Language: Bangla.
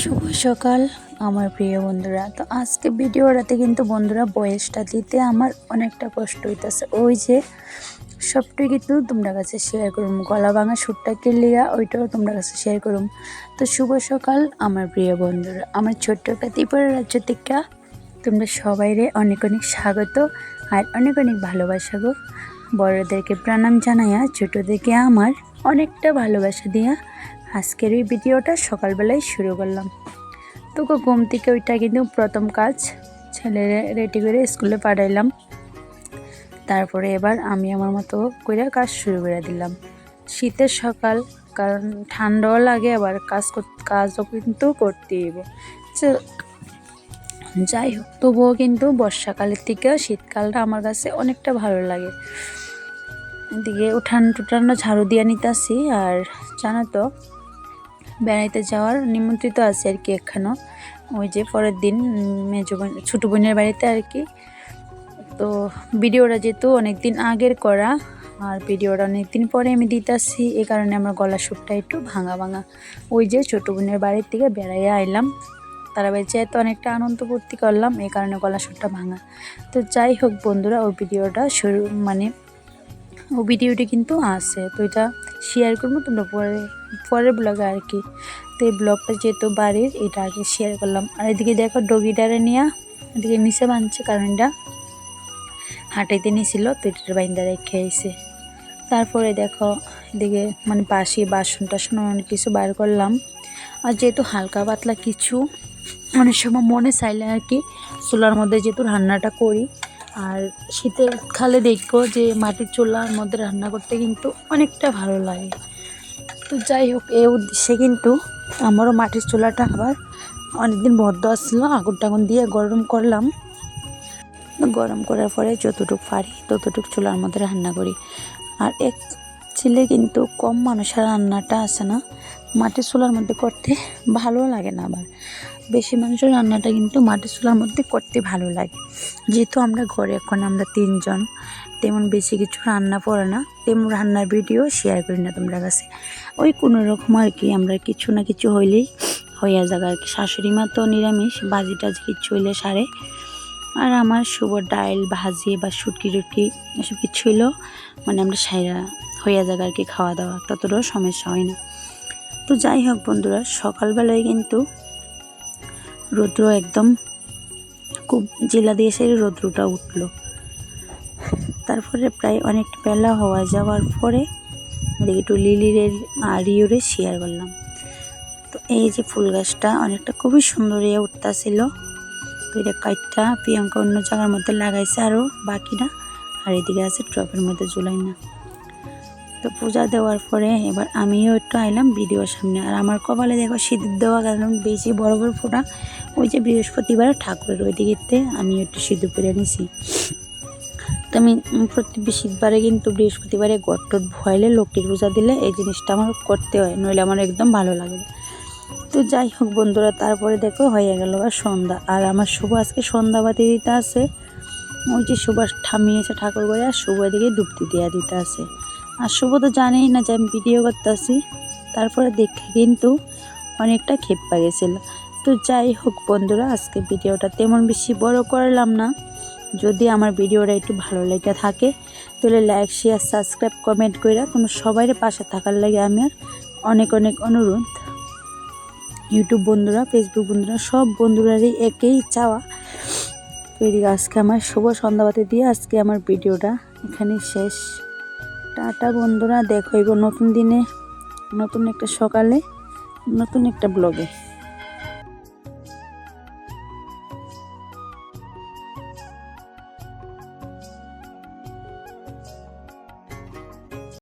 শুভ সকাল, আমার প্রিয় বন্ধুরা। তো আজকে ভিডিওটাতে কিন্তু বন্ধুরা বয়সটা দিতে আমার অনেকটা কষ্ট হইতেছে। ওই যে সবটাই কিন্তু তোমরা কাছে শেয়ার করুম। গলা ভাঙা সুটটা কিনলিয়া ওইটাও তোমরা কাছে শেয়ার করুম। তো শুভ সকাল, আমার প্রিয় বন্ধুরা। আমার ছোট্ট একটা ত্রিপুরা রাজ্য থেকে তোমরা সবাইরে অনেক অনেক স্বাগত আর অনেক অনেক ভালোবাসা গো। বড়দেরকে প্রণাম জানাইয়া, ছোটোদেরকে আমার অনেকটা ভালোবাসা দিয়া আজকের এই ভিডিওটা সকালবেলায় শুরু করলাম। তো ঘুম থেকে ওইটা কিন্তু প্রথম কাজ ছেলেরে রেডি করে স্কুলে পাঠাইলাম। তারপরে এবার আমি আমার মতো করে কাজ শুরু করে দিলাম। শীতের সকাল, কারণ ঠান্ডাও লাগে, আবার কাজ কাজও কিন্তু করতে হবে। যাই হোক, তবুও কিন্তু বর্ষাকালের থেকেও শীতকালটা আমার কাছে অনেকটা ভালো লাগে। এদিকে উঠান টুটানো ঝাড়ু দিয়ে নিতেছি, আর জানো তো বেড়াইতে যাওয়ার নিমন্ত্রিত আছে আর কি এখানেও ওই যে পরের দিন মেজো বোন, ছোটো বোনের বাড়িতে আর কি। তো ভিডিওটা যেহেতু অনেক দিন আগের করা, আর ভিডিওটা অনেক দিন পরে আমি দিতেছি এই কারণে আমার গলা সুরটা একটু ভাঙা ভাঙা। ওই যে ছোটো বোনের বাড়ির থেকে বেড়াইয়া আইলাম। তারা বেঁচে তো অনেকটা আনন্দ ফুর্তি করলাম এই কারণে গলা সুরটা ভাঙা। তো যাই হোক বন্ধুরা, ওই ভিডিওটা শুরু মানে ও ভিডিওটি কিন্তু আছে, তো এটা শেয়ার করব, তোমরা পরে, পরের ব্লগে আর কি তো এই ব্লগটা যেহেতু বাড়ির, এটা আগে শেয়ার করলাম। আর এদিকে দেখো ডগিটারে নিয়ে এদিকে নিচে বাঁধছে কারণ এটা হাঁটাইতে নিয়েছিল তো এটার বাইন্দা রেখে আইছে। তারপরে দেখো, এদিকে মানে বাসি বাসন টাসন অনেক কিছু বার করলাম। আর যেহেতু হালকা পাতলা কিছু, অনেক সময় মনে চাইলে আর কি চুলার মধ্যে যেহেতু রান্নাটা করি আর শীতের খালে দেখব যে মাটির চুলার মধ্যে রান্না করতে কিন্তু অনেকটা ভালো লাগে। তো যাই হোক, এ উদ্দেশ্যে কিন্তু আমারও মাটির চুলাটা আবার অনেকদিন বদ্ধ আসছিল, আগুন টাগুন দিয়ে গরম করলাম। গরম করার পরে যতটুকু পারি ততটুকু চুলার মধ্যে রান্না করি। আর এক ছেলে কিন্তু কম মানুষের রান্নাটা আছে না। মাটির চুলার মধ্যে করতে ভালো লাগে না আবার। বেশি মানুষের রান্নাটা কিন্তু মাটির চুলার মধ্যে করতে ভালো লাগে। যেহেতু আমরা ঘরে এখন আমরা তিনজন, তেমন বেশি কিছু রান্না পড়ে না, তেমন রান্নার ভিডিও শেয়ার করি না তোমরা কাছে। ওই কোনো রকম আর কি, আমরা কিছু না কিছু হইলেই হইয়া যাবে আর কি। শাশুড়ি মা তো নিরামিষ ভাজি টাজি কিছু হইলে সারে। আর আমার শুভ ডাইল ভাজি বা শুটকি টুটকি এসব কিছু হইল মানে আমরা সাইরা হইয়া যাবে আর কি খাওয়া দাওয়া। ততটাও সমস্যা হয় না। তো যাই হোক বন্ধুরা, সকালবেলায় কিন্তু রৌদ্র একদম খুব জেলা দিয়ে সেই রৌদ্রটা উঠল। তারপরে প্রায় অনেক বেলা হওয়া যাওয়ার পরে এদিকে একটু লিলির আর ইউরে শেয়ার করলাম। তো এই যে ফুল গাছটা অনেকটা খুবই সুন্দর ইয়ে উঠতেছিল। তো এটা কাইটটা প্রিয়ঙ্কা অন্য জায়গার মধ্যে লাগাইছে আরও বাকিটা আর এদিকে আছে ট্রপের মধ্যে জুলাই না তো পূজা দেওয়ার পরে এবার আমিও একটু আইলাম ভিডিওর সামনে। আর আমার কপালে দেখো সিঁদুর দেওয়া কারণ বেশি বড় বড় ফোটা। ওই যে বৃহস্পতিবার ঠাকুরের ওই দিকেতে আমি একটু সিঁদুর পরে নিছি। তো আমি প্রতি শীতবারে কিন্তু বৃহস্পতিবারে গট ভয়ালে লক্ষ্মীর পূজা দিলে এই জিনিসটা আমার করতে হয়, নইলে আমার একদম ভালো লাগে। তো যাই হোক বন্ধুরা, তারপরে দেখো হয়ে গেল আর সন্ধ্যা। আর আমার শুভ আজকে সন্ধ্যাবাতি দিতে আছে। ওই যে সুভাষ থামিয়েছে ঠাকুর করে আর শুভ এদিকে ডুবতি দেওয়া দিতে আছে। আর শুভ তো জানেই না যে আমি ভিডিও করতেছি। তারপরে দেখে কিন্তু অনেকটা খেপা গেছিল। তো যাই হোক বন্ধুরা, আজকে ভিডিওটা তেমন বেশি বড় করলাম না। যদি আমার ভিডিওটা একটু ভালো লেগে থাকে, তাহলে লাইক শেয়ার সাবস্ক্রাইব কমেন্ট করে তোমরা সবাই পাশে থাকার লাগে আমার অনেক অনেক অনুরোধ। ইউটিউব বন্ধুরা ফেসবুক বন্ধুরা, সব বন্ধুরারই একেই চাওয়া। তো এদিকে আজকে আমার শুভ সন্ধ্যাবাতি দিয়ে আজকে আমার ভিডিওটা এখানে শেষ। টাটা বন্ধুরা দেখো নতুন দিনে নতুন একটা সকালে নতুন একটা ব্লগে।